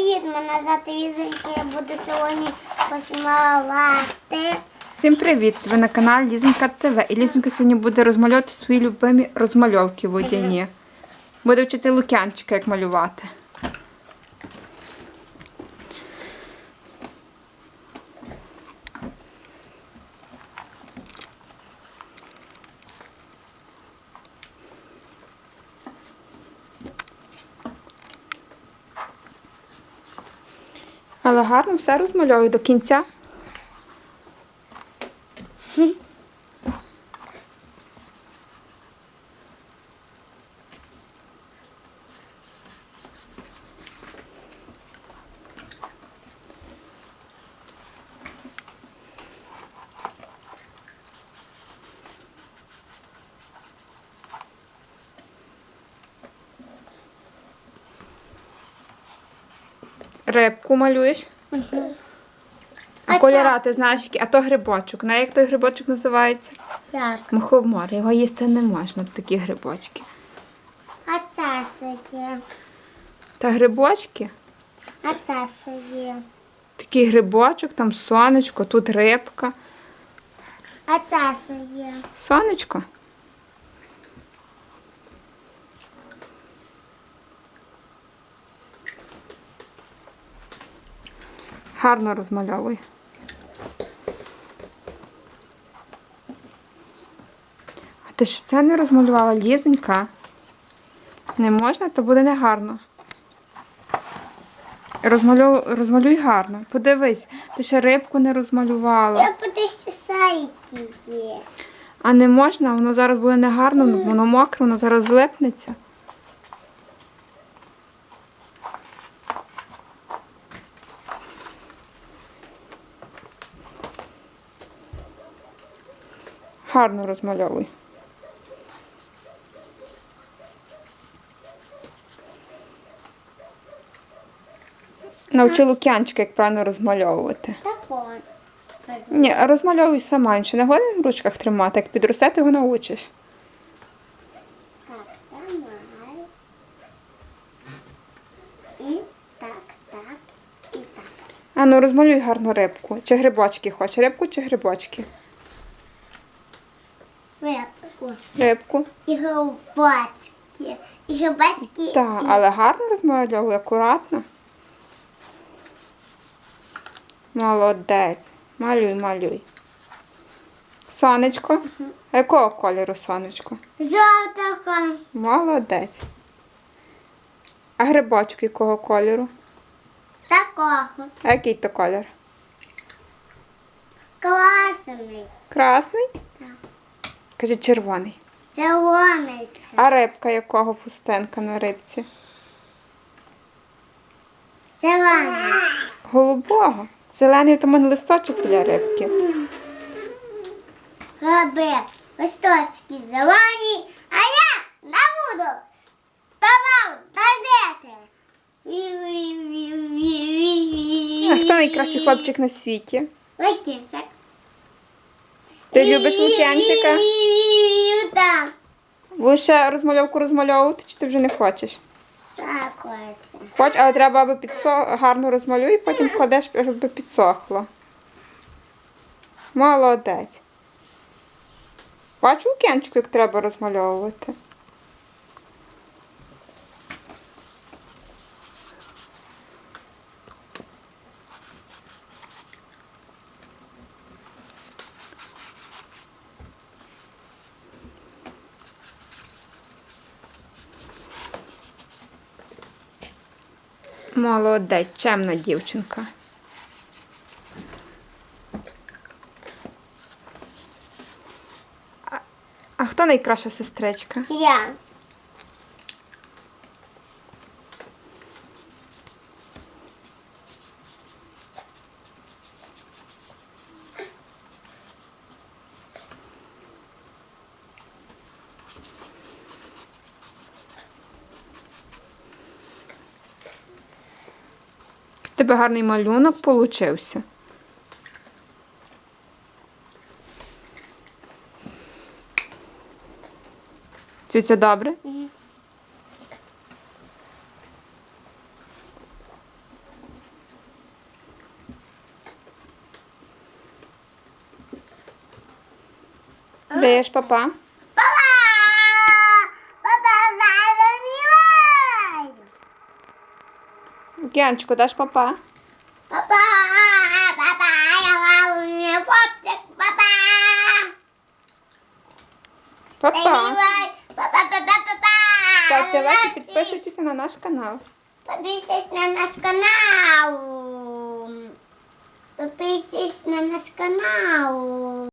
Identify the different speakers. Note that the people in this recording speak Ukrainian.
Speaker 1: Привіт, мене звати Візенька, я буду сьогодні посмалати.
Speaker 2: Всім привіт! Ви на каналі Лізенька ТВ. І Лізенька сьогодні буде розмальовувати свої любимі розмальовки водяні. Буде вчити лукянчика, як малювати. Але гарно все розмальовую до кінця. Рибку малюєш. А
Speaker 1: А
Speaker 2: кольора ти знаєш, які? а то грибочок. На як той грибочок називається?
Speaker 1: Як?
Speaker 2: Мухомор. Його їсти не можна, такі грибочки.
Speaker 1: А це що є?
Speaker 2: Та грибочки,
Speaker 1: А це що є?
Speaker 2: такий грибочок, там сонечко, тут рибка.
Speaker 1: А це що є?
Speaker 2: Сонечко. Гарно розмальовуй. А ти що це не розмалювала лізенька? Не можна, то буде негарно. Розмалюй, розмалюй гарно. Подивись, ти ще рибку не розмалювала.
Speaker 1: Я подивлюся сайки є.
Speaker 2: А не можна, воно зараз буде негарно, воно мокре, воно зараз злипнеться. Гарно розмальовуй. Навчи Лук'янчика, як правильно розмальовувати.
Speaker 1: Так он.
Speaker 2: Ні, розмальовуй сама, інше не годин в ручках тримати, як підросте, ти його научиш.
Speaker 1: Так, нормально. І так, так, і так.
Speaker 2: А ну розмалюй гарну рибку. Чи грибочки хочеш? Рибку чи грибочки?
Speaker 1: Випку.
Speaker 2: Рибку.
Speaker 1: І грибочки. І грибочки.
Speaker 2: Так,
Speaker 1: і...
Speaker 2: але гарно розмальовуй, акуратно. Молодець. Малюй, малюй. Сонечко. А якого кольору сонечко?
Speaker 1: Жовтого.
Speaker 2: Молодець. А грибочок якого кольору?
Speaker 1: Такого.
Speaker 2: А який то колір?
Speaker 1: Класний.
Speaker 2: Красний? Каже, червоний.
Speaker 1: Червоний. це.
Speaker 2: А рибка якого фустенка на рибці?
Speaker 1: Зелений.
Speaker 2: Голубого. Зелений то мене листочок біля рибки.
Speaker 1: Гриби. Листочки зелені, а я не буду. Ставав газети.
Speaker 2: А хто найкращий хлопчик на світі?
Speaker 1: Лукінчик.
Speaker 2: Ти любиш Лук'янчика? Будеш ще розмальовку розмальовувати, чи ти вже не хочеш? Хоч, але треба, аби підсох... гарно розмалюй, потім кладеш, щоб підсохло. Молодець. Бачу Лук'янчику, як треба розмальовувати. Молодець, чемна дівчинка. А, а хто найкраща сестричка?
Speaker 1: Я.
Speaker 2: тебе гарний малюнок получився. Цю добре? Даєш папа? Лук'янчику, даш папа.
Speaker 1: Папа! Папа, я вам не хлопчик, папа!
Speaker 2: Папа.
Speaker 1: Папа, папа, папа!
Speaker 2: Ставте лайк і підписуйтеся на наш канал.
Speaker 1: Подписывайтесь на наш канал. Подписывайтесь на наш канал.